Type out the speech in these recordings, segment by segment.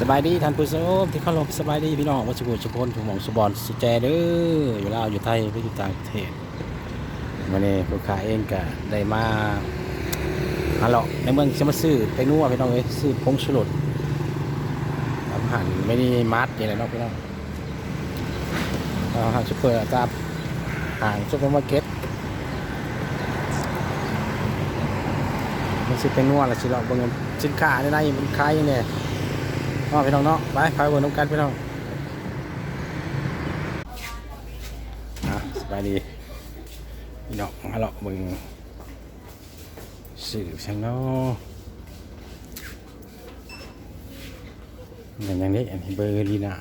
สบายดีท่านผู้ชมที่เคารพสบายดีพี่น้องวัชกุลชุพลถุงหมองสุบอนสุแจเด้ออยู่ลาวอยู่ไทยไปอยู่ต่างประเทศวันนี้ผู้ขายเองก็ได้มาหาเลาะในเมืองจะมาซื้อไปนัวพี่น้องเอ้ยซื้อผงชูรสอาหารไม่ได้มัดอย่างไรเนาะพี่น้องอาหารซุปเปอร์กับห่างซุปเปอร์มาร์เก็ตมันซื้อไปนัวและสิเราะเบิ่งสินค้าในในมันขายยังไง อ๋อพี่น้องเนาะไปพายวนน้ำกันพี่น้องอะสบายดีพี่น้องมาเลาะเบึงสื่อช่างเนาะอย่างอย่างนี้อันนี้เบอร์ลีนา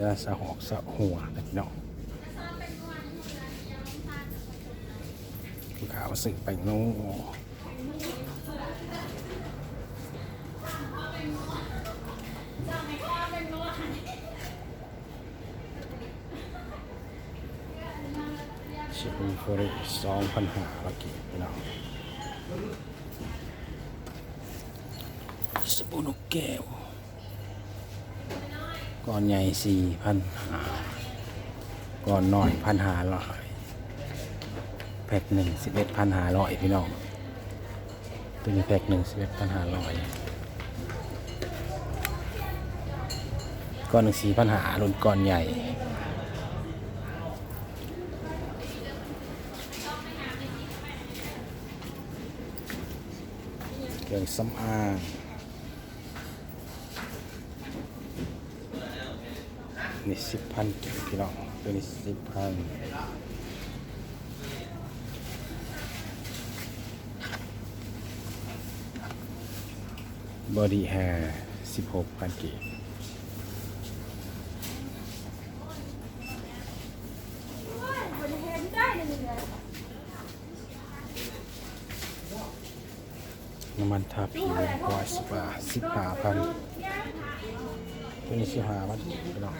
ยาสะหอกสะหัวนะพี่น้องลูกค้ามาสื่อไปโน้ ชิปมีฟรีสองพันห้าละกี่พี่น้องสบู่นกแก้วก้อนใหญ่สี่พันห้าก้อนน้อยพันห้าร้อยแพ็คหนึ่งสิบเอ็ดพันห้าร้อยพี่น้องตัวนี้แพ็คหนึ่งสิบเอ็ดพันห้าร้อยก้อนหนึ่งสี่พันห้ารุ่นก้อนใหญ่ เครื่องสำอางนี่สิบพันพี่น้องตัวนี้สิบพันบอดี้แฮร์สิบหกพันกีบ เห็นได้เลยเนี่ย น้ำ มันทาผิวร้อยสิบาสิบห้าพันตัวนี้สิบห้าพันพี่น้อง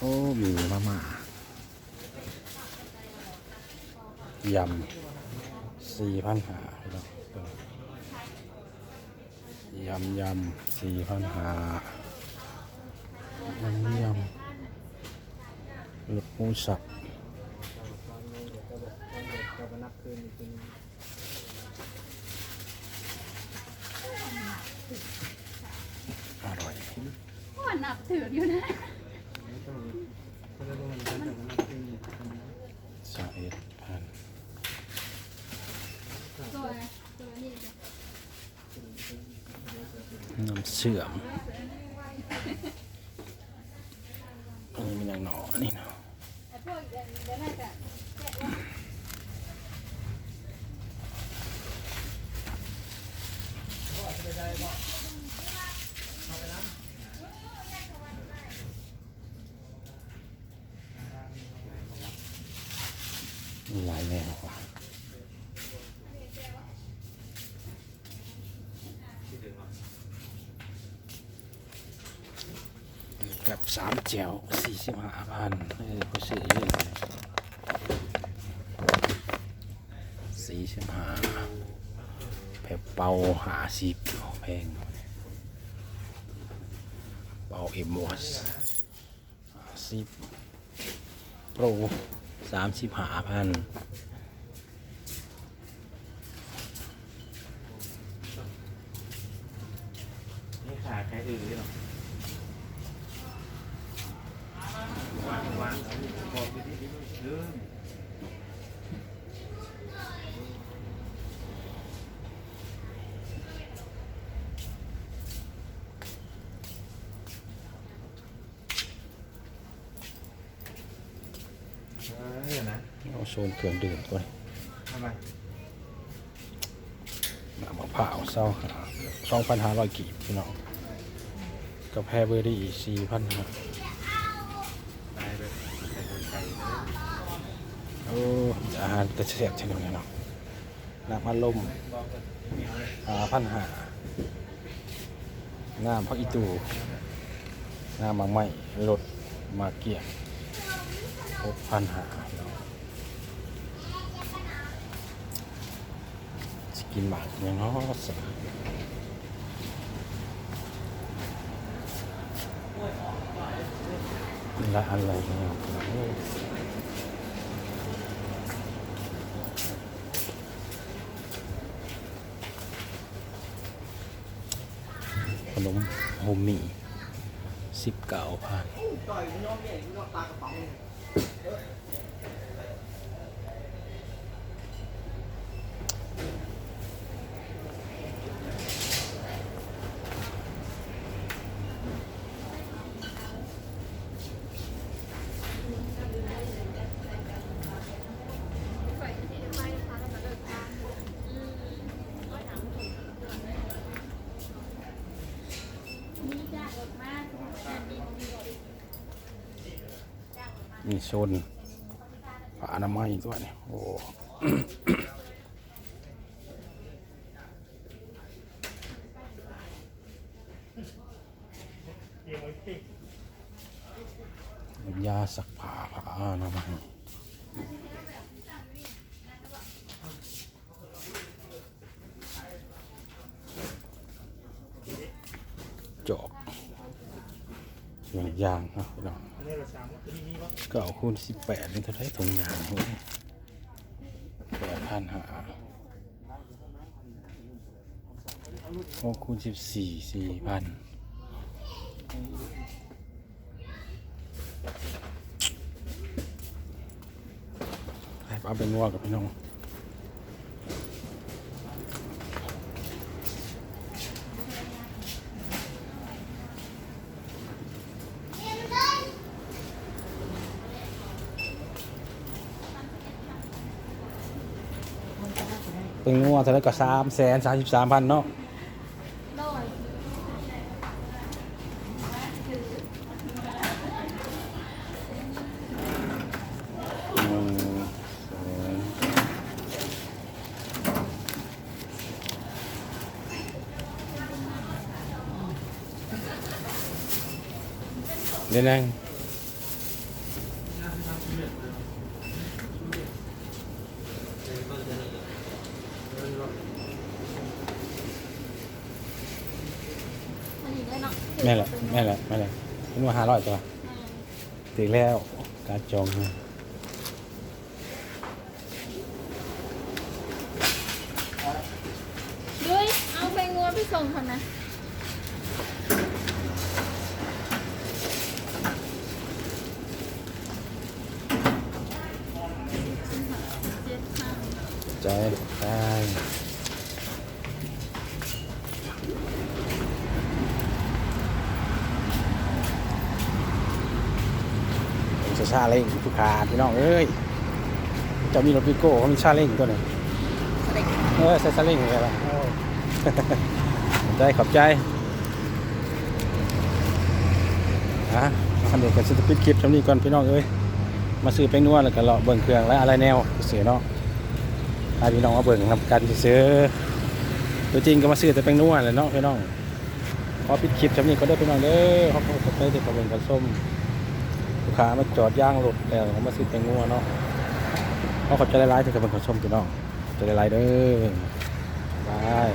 โอ้มีมามา ยำสี่พันหายำยำสี่พันหายำยำลุดหมูสับอร่อยว่านับถืออยู่นะ สาเอ็ดพัน ตัวตัวนี้จ้ะ น้ำ เสื่อมอันนี้มันยังหนอนี่เนาะหลายแนวกว่ากับ สามแจวสี่สิบห้าพันเออเขาซื้อเยอะเลยสี่สิบห้าแผ่เป่าหาสิบแพงเป่าเอ็มวอสสิบโปรสามสิบห้าพันขาดใครอื่นหรอวางวางบอกไปที่เรื่อง เออนะ เอาโซนเครื่องดื่มก่อนทำไมน้ำมะพร้าวเศร้าสองพันห้าร้อยกีบพี่น้องกาแฟเบอร์รี่สี่พันห้าตายไปใส่คนไก่ไปเลยโอ้อาหารกระเสียบชนิดนี้เนาะน้ำพัดลมอ่าพันหาน้ำพักอีตูน้ำมังไม้รถมาเกี่ยงหกพันหาส กินหมากอย่างเนาะสละอะไรเนี่ยขนมโฮมมี่สิบเก้าพัน มีโซนผ้าอนามัยตัวนี้โอ้ยาสักผ้าผ้าอนามัยจอก ยางยางเนาะพี่น้องเราสามตัวนี้นี่วะก็เอาคูณสิบแปดนี่เท่าไรถุงยางโอ้ยแปดพันหาโอคูณสิบสี่สี่พันให้ป้าไปงัวกับพี่น้อง เป็นงัวเท่าไรก็สามแสนสามสิบสามพันเนาะเดี๋ยวนั่ง มันอีกเลยเนาะ แม่นแหละแม่นแหละแม่นแหละเป็นว่าห้าร้อยตัวถึงแล้วการจองนะด้วยเอาไปงัวไปส่งเขานะเจ็ดห้าใจได้ ชาเล้งทุกขาพี่น้องเอ้ยจะมีรถวิโก้เขามีชาเล้งตัวหนึ่งเออใส่ชาเล้งเลยละโอ้ขอบใจฮะอันเดียวกันสปิดคลิปทำนี้ก่อนพี่น้องเอ้ยมาซื้อแป้งนวดแล้วก็เลาะเบิ่งเครื่องและอะไรแนวเสียเนาะให้พี่น้องมาเบิ่งนำกันซื้อตัวจริงก็มาซื้อแต่แป้งนัวแหละเนาะพี่น้องพอปิดคลิปจำนี้ก็ได้พี่น้องเด้อเขาก็ไปที่เขาเบิ่งกันส้ม ลูกค้ามาจอดย่างรถแล้วผมมาซื้อแตงงัวเนาะเพราะเขาจะไลฟ์ที่กำลังขอชมพี่น้องจะได้ไลฟ์เด้อ บาย